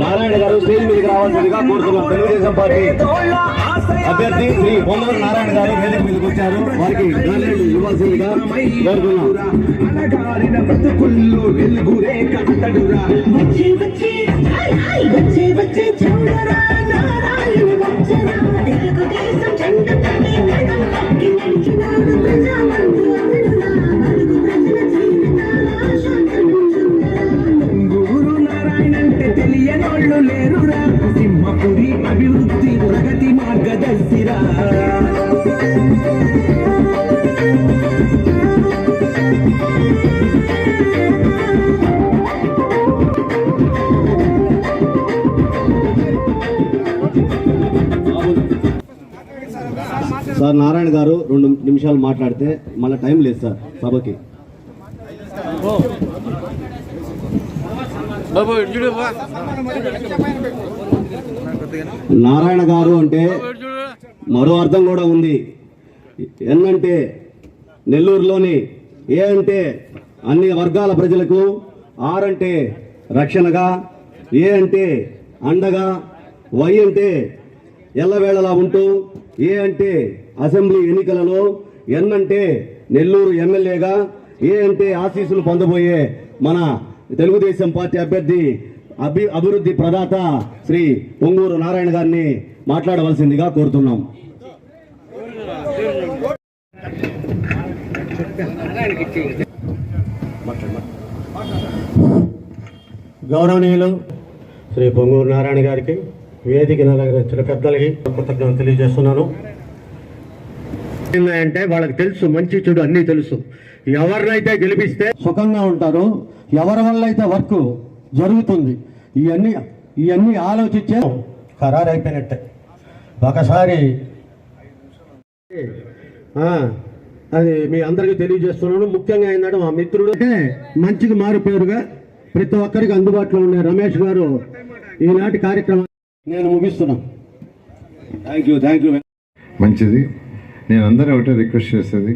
నారాయణ గారు స్టేజ్ మీదకి రావాల్సిందిగా కోరుతున్నాం తెలుగుదేశం పార్టీ అభ్యర్థి శ్రీ పొంగూరు నారాయణ గారు వేదిక మీదకి వచ్చారు వారికి నాలుగు ఇవ్వాల్సిందిగా కోరుతున్నాం అంటే తెలియనోళ్ళు లేరురా సింహపురి అభివృద్ధి ప్రగతి మార్గదర్శిరా. సార్ నారాయణ గారు రెండు నిమిషాలు మాట్లాడితే మళ్ళీ టైం లేదు సార్ సభకి. నారాయణ గారు అంటే మరో అర్థం కూడా ఉంది. ఎన్నంటే నెల్లూరులోని ఏ అంటే అన్ని వర్గాల ప్రజలకు ఆర్ అంటే రక్షణగా ఏ అంటే అండగా వై అంటే ఎల్లవేళలా ఉంటూ ఏ అంటే అసెంబ్లీ ఎన్నికలలో ఎన్ అంటే నెల్లూరు ఎమ్మెల్యేగా ఏ అంటే ఆశీస్సులు పొందబోయే మన తెలుగుదేశం పార్టీ అభ్యర్థి అభి అభివృద్ధి ప్రదాత శ్రీ పొంగూరు నారాయణ గారిని మాట్లాడవలసిందిగా కోరుతున్నాం. గౌరవనీయులు శ్రీ పొంగూరు నారాయణ గారికి వేదిక నలగరించిన పెద్దలకి కృతజ్ఞతలు తెలియజేస్తున్నాను. అంటే వాళ్ళకి తెలుసు మంచి చెడు అన్నీ తెలుసు. ఎవరినైతే గెలిపిస్తే సుఖంగా ఉంటారు. ఎవరి వల్ల అయితే వర్క్ జరుగుతుంది? ఇవన్నీ ఇవన్నీ ఆలోచించే ఖరారు అయిపోయినట్టే ఒకసారి ఆ, అది మీ అందరికీ తెలియజేస్తున్నాను. ముఖ్యంగా ఏంటంటే మా మిత్రుడు అంటే మంచికి మారిపోయారుగా. ప్రతి ఒక్కరికి అందుబాటులో ఉండే రమేష్ గారు ఈనాటి కార్యక్రమం నేను ముగిస్తున్నాను థ్యాంక్ యూ థ్యాంక్ యూ మంచిది. నేను అందరూ ఒకటే రిక్వెస్ట్ చేసేది.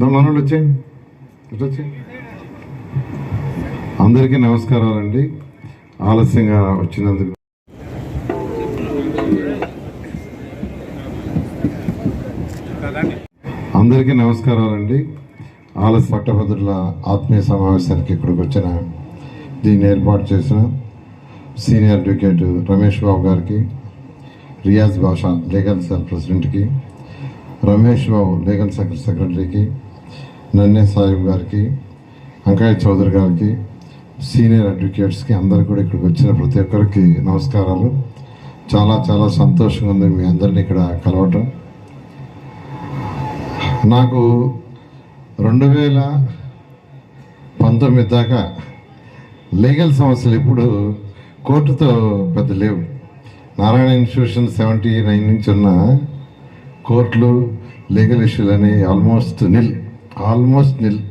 దా మనోళ్ళు వచ్చేయండి. వచ్చేయండి. అందరికీ నమస్కారాలండి. ఆలస్యంగా వచ్చినందుకు అందరికీ నమస్కారాలండి. ఆలస్య పట్టభద్రుల ఆత్మీయ సమావేశానికి ఇక్కడికి వచ్చిన దీన్ని ఏర్పాటు చేసిన సీనియర్ అడ్వకేట్ రమేష్ బాబు గారికి రియాజ్ బాషా లీగల్ సెల్ ప్రెసిడెంట్కి రమేష్ బాబు లీగల్ సెక్రటరీకి నన్నే సాహిబ్ గారికి వంకాయ చౌదరి గారికి సీనియర్ అడ్వకేట్స్కి అందరు కూడా ఇక్కడికి వచ్చిన ప్రతి ఒక్కరికి నమస్కారాలు. చాలా చాలా సంతోషంగా ఉంది మీ అందరిని ఇక్కడ కలవటం. నాకు రెండు వేల పంతొమ్మిది దాకా లీగల్ సమస్యలు ఇప్పుడు కోర్టుతో పెద్ద లేవు. నారాయణ ఇన్స్టిట్యూషన్ సెవెంటీ నైన్ నుంచి ఉన్న కోర్టులు లీగల్ ఇష్యూలని ఆల్మోస్ట్ నిల్ ఆల్మోస్ట్ నిల్.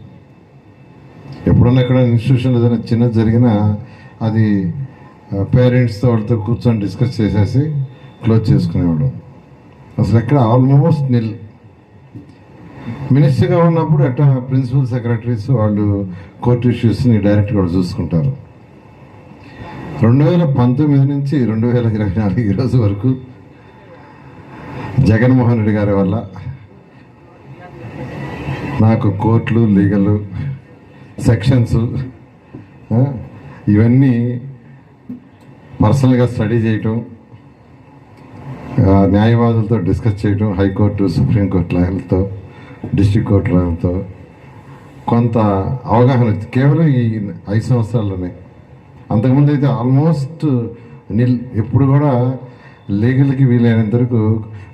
ఎప్పుడన్నా ఎక్కడ ఇన్స్టిట్యూషన్లో ఏదైనా చిన్నది జరిగినా అది పేరెంట్స్తో వాళ్ళతో కూర్చొని డిస్కస్ చేసేసి క్లోజ్ చేసుకునేవాడు అసలు ఎక్కడ ఆల్మోస్ట్ నిల్ మినిస్టర్గా ఉన్నప్పుడు అట్ట ప్రిన్సిపల్ సెక్రటరీస్ వాళ్ళు కోర్టు ఇష్యూస్ని డైరెక్ట్గా వాళ్ళు చూసుకుంటారు. రెండు వేల పంతొమ్మిది నుంచి రెండు వేల ఇరవై నాలుగు ఈ రోజు వరకు జగన్మోహన్ రెడ్డి గారి వల్ల నాకు కోర్టులు లీగలు సెక్షన్స్ ఇవన్నీ పర్సనల్గా స్టడీ చేయటం న్యాయవాదులతో డిస్కస్ చేయటం హైకోర్టు సుప్రీంకోర్టు లాయర్లతో డిస్ట్రిక్ట్ కోర్టు లాయర్లతో కొంత అవగాహన కేవలం ఈ ఐదు సంవత్సరాల్లోనే. అంతకుముందు అయితే ఆల్మోస్ట్ నిల్ ఎప్పుడు కూడా లీగల్కి వీలైనంత వరకు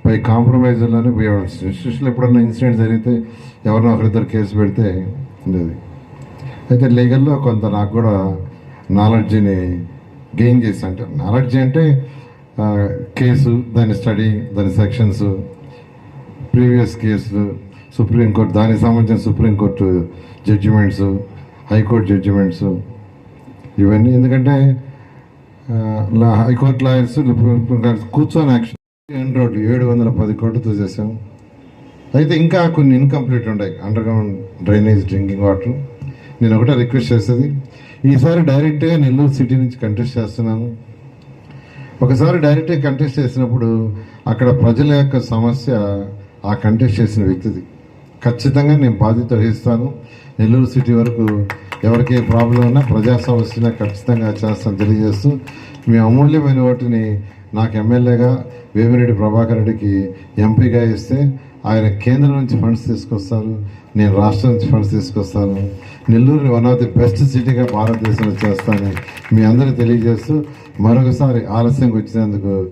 పై కాంప్రమైజ్లోనే ఇన్స్టిట్యూషన్లో ఎప్పుడన్నా ఇన్సిడెంట్ జరిగితే ఎవరినో ఒకరిద్దరు కేసు పెడితే ఉండేది. అయితే లీగల్లో కొంత నాకు కూడా నాలెడ్జ్ని గెయిన్ చేసి అంటే నాలెడ్జ్ అంటే కేసు దాని స్టడీ దాని సెక్షన్స్ ప్రీవియస్ కేసులు సుప్రీంకోర్టు దానికి సంబంధించిన సుప్రీంకోర్టు జడ్జిమెంట్స్ హైకోర్టు జడ్జిమెంట్స్ ఇవన్నీ ఎందుకంటే హైకోర్టు లాయర్స్ కూర్చొని యాక్షన్ ఎండ్ రోడ్లు ఏడు వందల పది కోట్లతో చేసాం అయితే ఇంకా కొన్ని ఇన్కంప్లీట్ ఉన్నాయి అండర్గ్రౌండ్ డ్రైనేజ్ డ్రింకింగ్ వాటర్. నేను ఒకటే రిక్వెస్ట్ చేస్తుంది. ఈసారి డైరెక్ట్గా నెల్లూరు సిటీ నుంచి కంటెస్ట్ చేస్తున్నాను. ఒకసారి డైరెక్ట్గా కంటెస్ట్ చేసినప్పుడు అక్కడ ప్రజల యొక్క సమస్య ఆ కంటెస్ట్ చేసిన వ్యక్తిది. ఖచ్చితంగా నేను బాధ్యత వహిస్తాను. నెల్లూరు సిటీ వరకు ఎవరికి ఏ ప్రాబ్లం ఉన్నా ప్రజా సమస్యన ఖచ్చితంగా చేస్తాను తెలియజేస్తూ మీ అమూల్యమైన ఓటుని నాకు ఎమ్మెల్యేగా వేమిరెడ్డి ప్రభాకర్ రెడ్డికి ఎంపీగా ఇస్తే ఆయన కేంద్రం నుంచి ఫండ్స్ తీసుకొస్తారు నేను రాష్ట్రం నుంచి ఫండ్స్ తీసుకొస్తాను. నెల్లూరుని వన్ ఆఫ్ ది బెస్ట్ సిటీగా భారతదేశంలో చేస్తానని మీ అందరికీ తెలియజేస్తూ మరొకసారి ఆలస్యంగా వచ్చినందుకు